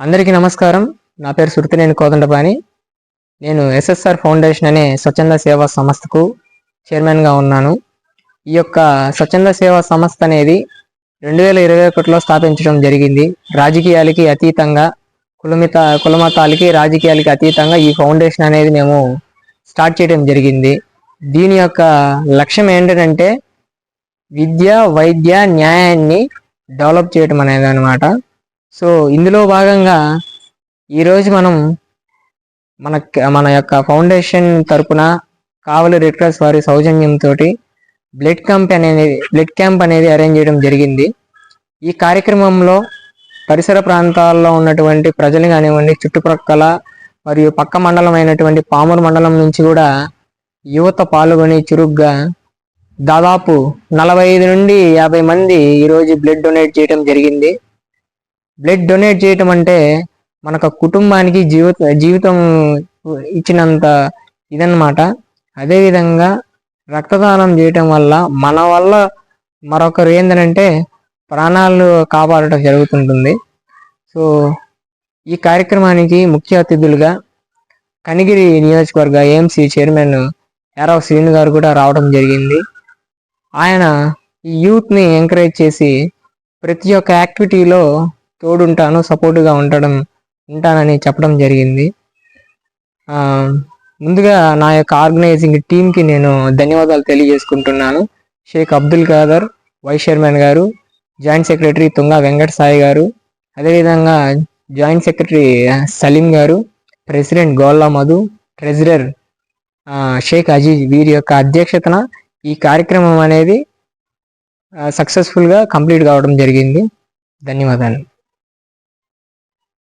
అందరికీ నమస్కారం. నా పేరు సుర్తినేని కోదండపాని నేను ఎస్ఎస్ఆర్ ఫౌండేషన్ అనే స్వచ్ఛంద సేవా సంస్థకు చైర్మన్గా ఉన్నాను. ఈ యొక్క స్వచ్ఛంద సేవా సంస్థ అనేది రెండు వేల ఇరవై ఒకటిలో స్థాపించడం జరిగింది. రాజకీయాలకి అతీతంగా కులమిత కులమతాలకి రాజకీయాలకి అతీతంగా ఈ ఫౌండేషన్ అనేది మేము స్టార్ట్ చేయడం జరిగింది. దీని యొక్క లక్ష్యం ఏంటంటే విద్య వైద్య న్యాయాన్ని డెవలప్ చేయడం అనేది అనమాట సో ఇందులో భాగంగా ఈరోజు మనం మన మన యొక్క ఫౌండేషన్ తరపున కావలి రెడ్ క్రాస్ వారి సౌజన్యంతో బ్లడ్ క్యాంప్ అనేది బ్లడ్ క్యాంప్ అనేది అరేంజ్ చేయడం జరిగింది. ఈ కార్యక్రమంలో పరిసర ప్రాంతాల్లో ఉన్నటువంటి ప్రజలు కానివ్వండి చుట్టుప్రక్కల మరియు పక్క మండలం అయినటువంటి పామూరు మండలం నుంచి కూడా యువత పాల్గొని చురుగ్గా దాదాపు నలభై ఐదు నుండి యాభై మంది ఈరోజు బ్లడ్ డొనేట్ చేయడం జరిగింది. బ్లడ్ డొనేట్ చేయటం అంటే మనకు కుటుంబానికి జీవిత జీవితం ఇచ్చినంత ఇదన్నమాట. అదేవిధంగా రక్తదానం చేయటం వల్ల మన వల్ల మరొకరు ఏంటంటే ప్రాణాలు కాపాడటం జరుగుతుంటుంది. సో ఈ కార్యక్రమానికి ముఖ్య అతిథులుగా కనిగిరి నియోజకవర్గ ఏఎంసీ చైర్మన్ యారావు శ్రీను గారు కూడా రావడం జరిగింది. ఆయన ఈ యూత్ని ఎంకరేజ్ చేసి ప్రతి ఒక్క యాక్టివిటీలో తోడుంటాను సపోర్టుగా ఉండడం ఉంటానని చెప్పడం జరిగింది. ముందుగా నా యొక్క ఆర్గనైజింగ్ టీంకి నేను ధన్యవాదాలు తెలియజేసుకుంటున్నాను. షేక్ అబ్దుల్ ఖాదర్ వైస్ చైర్మన్ గారు జాయింట్ సెక్రటరీ తుంగా వెంకట సాయి గారు అదేవిధంగా జాయింట్ సెక్రటరీ సలీం గారు ప్రెసిడెంట్ గోల్లా మధు ట్రెజరర్ షేక్ అజీజ్ వీరి యొక్క అధ్యక్షతన ఈ కార్యక్రమం అనేది సక్సెస్ఫుల్గా కంప్లీట్ కావడం జరిగింది. ధన్యవాదాలు.